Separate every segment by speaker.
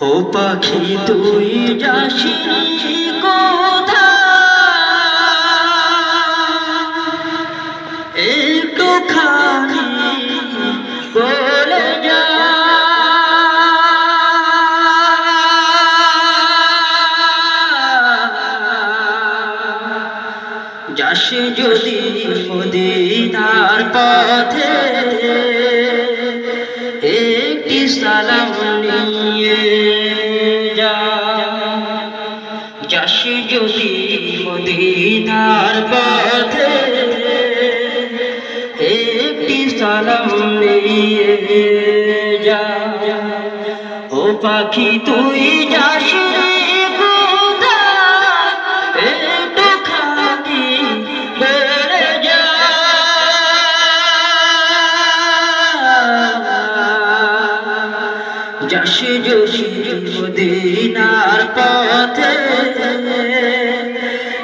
Speaker 1: ও পাখি, তুই যাসি কোথায়? একটু খানি বলে যা। যাসে যদি মদিনার পথে একটি সালাম নিয়ে মদিনার পথে একটি সালাম নিয়ে যা ও পাখি, তুই যাস রে কোথায়? একটু খানি বেড়ে যা মদিনার পথে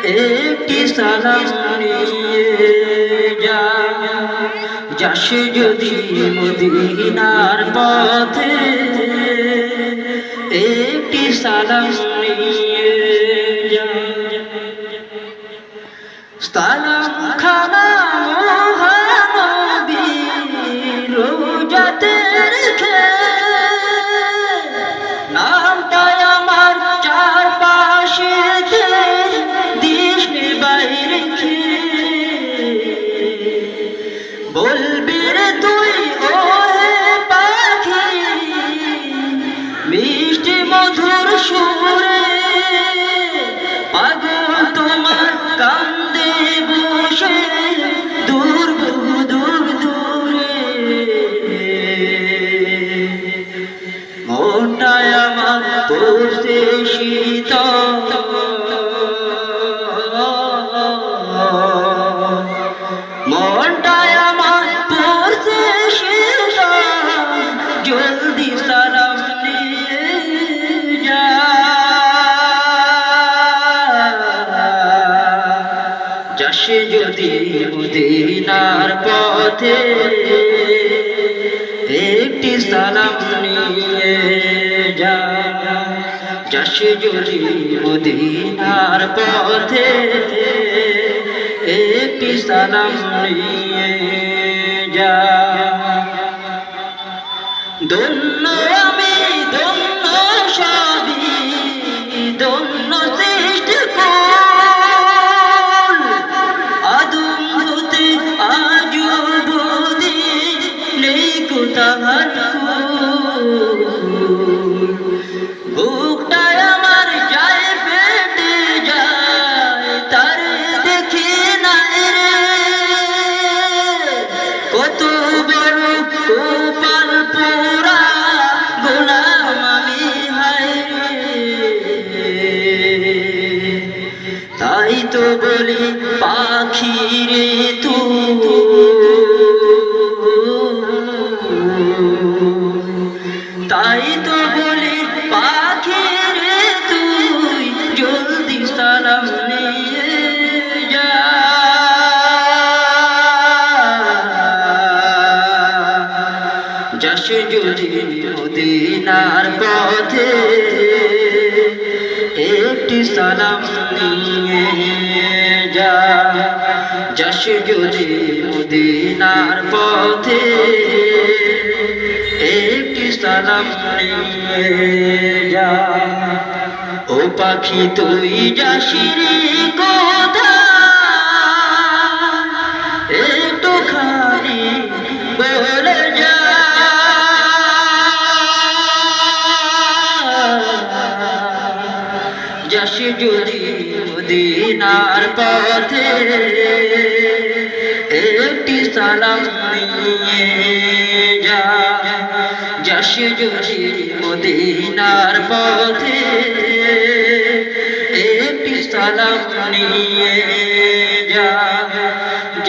Speaker 1: একটি সালাম যা যাস যদি মদিনার পথে একটি সালাম আমার পড়ছে শীতল মনটায় আমার পড়ছে শীতল। জলদি সালাম নিয়ে। যা যাসে যদি মদিনার পথে একটি সালাম নিয়ে। যাসে যদি মদিনার পথে একটি সালাম নিয়ে যা। ধন্য আমি, ধন্য সবই ধন্য সৃষ্ট আদম আজ নেই যশ যদি মদিনার পথে একটি সালাম নিয়ে যা যশ যদি মদিনার পথে একটি সালাম নিয়ে যা। ও পাখি তুই যাসিরি কোথায় একটু খানি বলে যা। যদি মদিনার পথে একটি সালাম নিয়ে যা, যশ যদি মদিনার পথে একটি সালাম নিয়ে যা,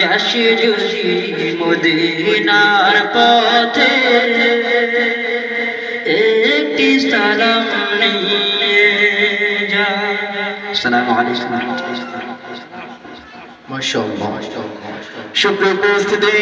Speaker 1: যশ যদি মদিনার পথে একটি সালাম আসসালামু আলাইকুম।
Speaker 2: সুপ্রিয় উপস্থিতি